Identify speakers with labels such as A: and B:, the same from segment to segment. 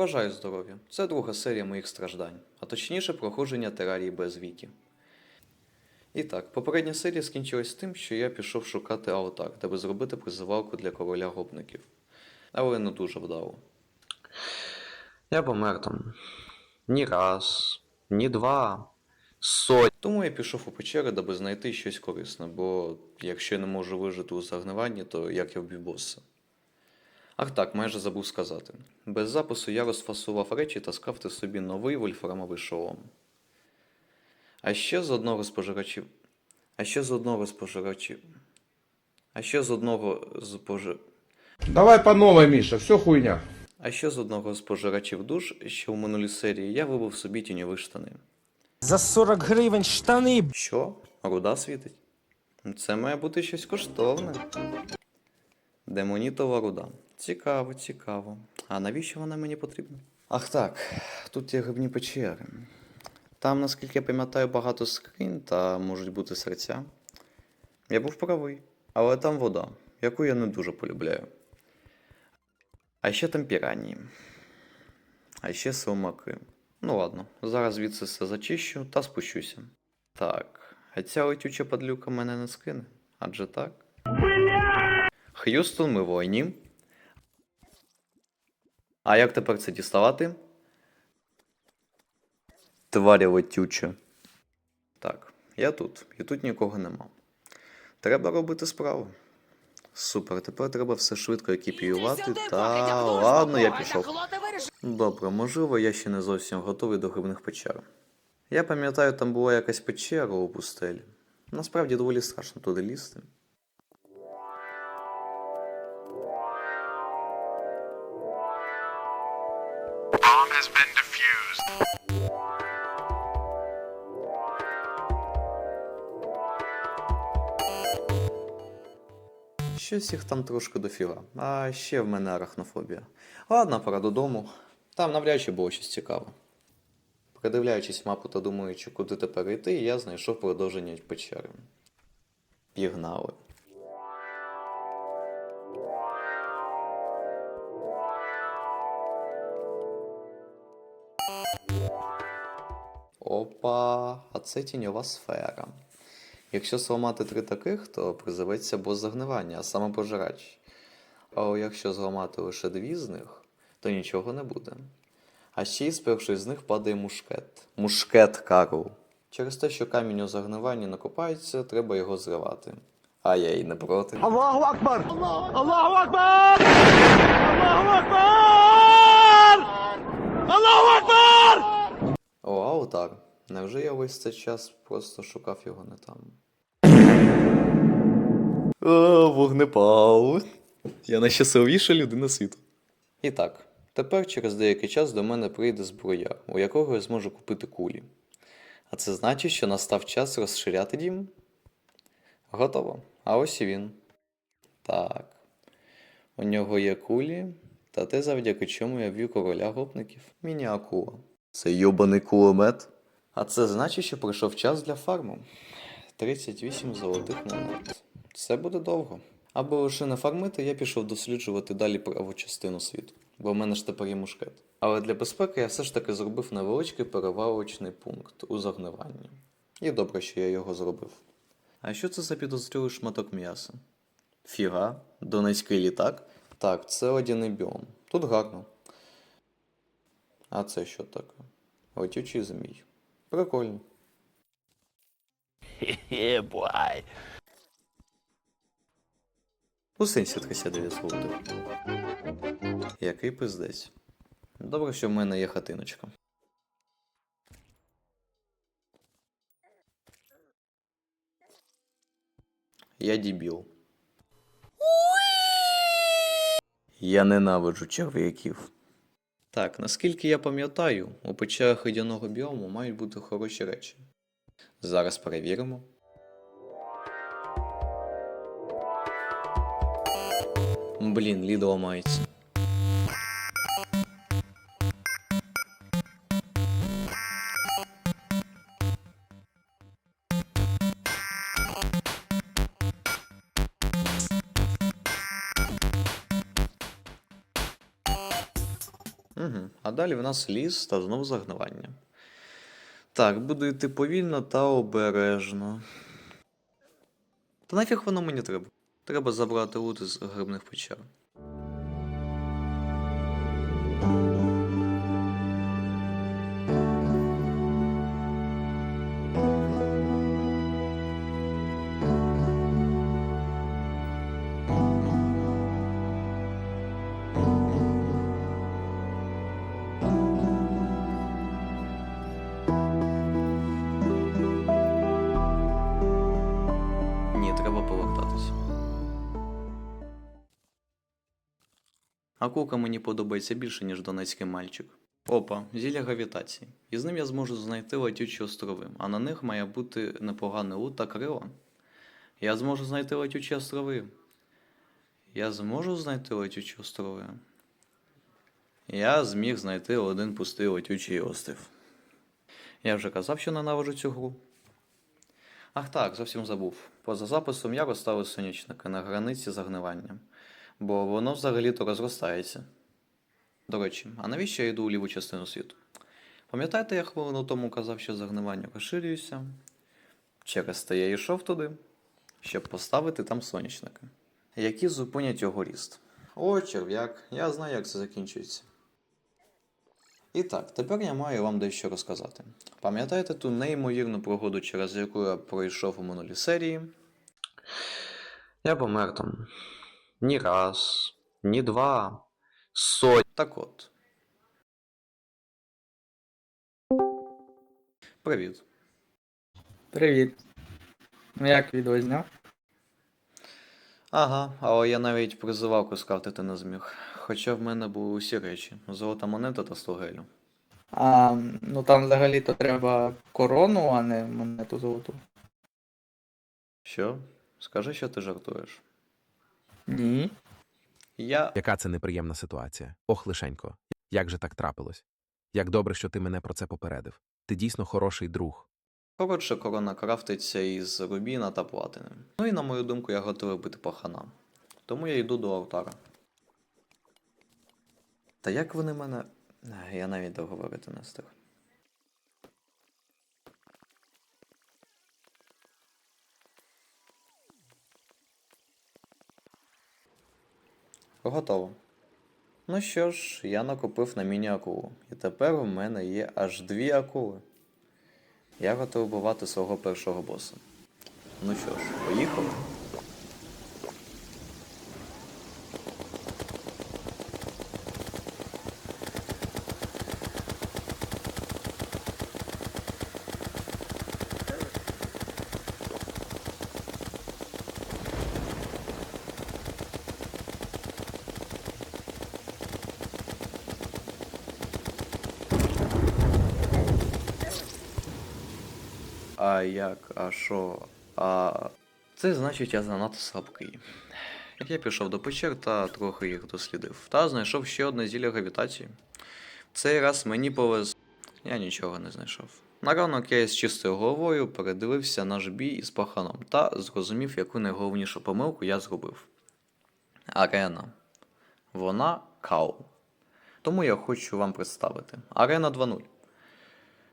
A: Бажаю здоров'я. Це друга серія моїх страждань, а точніше проходження терарії без віки. І так, попередня серія скінчилась тим, що я пішов шукати алтар, аби зробити призивалку для короля гопників. Але не дуже вдало. Я помер там ні раз, ні два, сотні. Тому я пішов у печери, аби знайти щось корисне, бо якщо я не можу вижити у загниванні, то як я вб'ю босса? Ах так, майже забув сказати. Без запису я розфасував речі та скрафтив собі новий вольфрамовий шолом. А ще з одного з пожирачів. А ще з одного з пожирачів. А ще з одного з пожи...
B: Давай по новой, Миша, все хуйня.
A: А ще з одного з пожирачів душ, що в минулій серії я вибив собі тіньові штани.
C: За 40 гривень штани.
A: Що? Руда світить? Це має бути щось коштовне. Демонітова руда. Цікаво, цікаво. А навіщо вона мені потрібна? Ах так, тут є грибні печери. Там, наскільки я пам'ятаю, багато скринь та можуть бути серця. Я був правий, але там вода, яку я не дуже полюбляю. А ще там піранії. А ще силмаки. Ну ладно, зараз звідси все зачищу та спущуся. Так, а ця летюча падлюка мене не скине. Адже так. Х'юстон, ми в війні. А як тепер це діставати? Тваря летюча. Так, я тут, і тут нікого нема. Треба робити справу. Супер, тепер треба все швидко екіпіювати. Та ладно, я пішов. Добре, можливо, я ще не зовсім готовий до грибних печер. Я пам'ятаю, там була якась печера у пустелі. Насправді доволі страшно туди лізти. Щось їх там трошки дофіга. А ще в мене арахнофобія. Ладно, пора додому. Там навряд чи було щось цікаве. Придивляючись мапу та думаючи, куди тепер йти, я знайшов продовження печери. Пігнали. Опа, а це тіньова сфера. Якщо зламати три таких, то призиветься бос загнивання, а саме пожирач. А якщо зламати лише дві з них, то нічого не буде. А ще й з першої з них падає мушкет. Мушкет Карл. Через те, що камінь у загниванні накопається, треба його зривати. А я й не проти.
C: Аллаху Акбар! Аллаху Акбар! Аллаху Акбар! Аллаху Акбар!
A: О, алтар. Невже я весь цей час просто шукав його не там? О, вогнепал. Я найщасливіша людина світу. І так, тепер через деякий час до мене прийде зброя, у якого я зможу купити кулі. А це значить, що настав час розширяти дім? Готово. А ось і він. Так. У нього є кулі, та те, завдяки чому я вб'ю короля гопників. Міні-акула. Це йобаний кулемет. А це значить, що прийшов час для фарму. 38 золотих монет. Це буде довго. Аби лише не фармити, я пішов досліджувати далі праву частину світу, бо в мене ж тепер є мушкет. Але для безпеки я все ж таки зробив невеличкий перевалочний пункт у загниванні. І добре, що я його зробив. А що це за підозрілий шматок м'яса? Фіга, донецький літак? Так, це водяний біом. Тут гарно. А це що таке? Летючий змій. Прикольно. У сенсі 39 злотих. Який пиздець. Добре, що в мене є хатиночка. Я дебіл. Я ненавиджу черв'яків. Так, наскільки я пам'ятаю, у печерах ідяного біому мають бути хороші речі. Зараз перевіримо. Блін, лід ламається. А далі в нас ліс та знову загнивання. Так, буду йти повільно та обережно. Та нафіг воно мені треба? Треба забрати лут із грибних печер. Треба повертатися. Акулка мені подобається більше, ніж донецький мальчик. Опа, зілля гравітації. І з ним я зможу знайти летючі острови, а на них має бути непоганий лут та крила. Я зможу знайти летючі острови. Я зможу знайти летючі острови. Я зміг знайти один пустий летючий острів. Я вже казав, що ненавиджу цю гру. Ах так, зовсім забув. Поза записом я розставив сонячники на границі загнивання, бо воно взагалі-то розростається. До речі, а навіщо я йду у ліву частину світу? Пам'ятаєте, я хвилину тому казав, що загнивання розширюється? Через те я йшов туди, щоб поставити там сонячники, які зупинять його ріст. О, черв'як, я знаю, як це закінчується. І так, тепер я маю вам дещо розказати. Пам'ятаєте ту неймовірну пригоду, через яку я пройшов у минулій серії? Я помер там. Ні раз, ні два, сотні. Так от. Привіт.
D: Привіт. Ну як відео зняв?
A: Ага, але я навіть призивавку скрафтити не зміг. Хоча в мене були усі речі: золота монета та стогелю.
D: А, ну там взагалі-то треба корону, а не монету золоту.
A: Що? Скажи, що ти жартуєш.
D: Ні.
A: Я.
E: Яка це неприємна ситуація? Ох, лишенько, як же так трапилось? Як добре, що ти мене про це попередив. Ти дійсно хороший друг.
A: Коротше, корона крафтиться із рубіна та платини. Ну і на мою думку, я готовий бити пахана. Тому я йду до алтара. Та як вони мене. Я навіть договорити не встиг. Готово. Ну що ж, я накопив на міні-акулу. І тепер у мене є аж дві акули. Я готовий бувати свого першого боса. Ну що ж, поїхали. А як, а що? А. Це значить, я занадто слабкий. Я пішов до печер та трохи їх дослідив. Та знайшов ще одне зілля гравітації. Цей раз мені повез. Я нічого не знайшов. На ранок я із чистою головою передивився наш бій із паханом та зрозумів, яку найголовнішу помилку я зробив. Арена. Вона кау. Тому я хочу вам представити. Арена 2.0.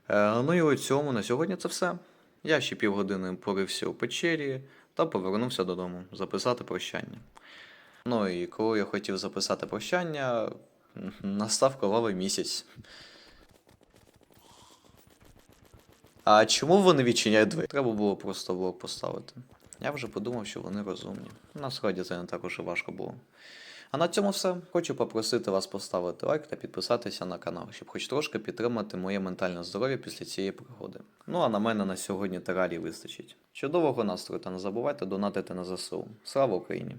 A: Е, ну і у цьому на сьогодні це все. Я ще півгодини порився у печері та повернувся додому записати прощання. Ну і коли я хотів записати прощання, настав кровавий місяць. А чому вони відчиняють двері? Треба було просто блок поставити. Я вже подумав, що вони розумні. Насправді це не так уж і важко було. А на цьому все. Хочу попросити вас поставити лайк та підписатися на канал, щоб хоч трошки підтримати моє ментальне здоров'я після цієї пригоди. Ну а на мене на сьогодні терарії вистачить. Чудового настрою та не забувайте донатити на ЗСУ. Слава Україні!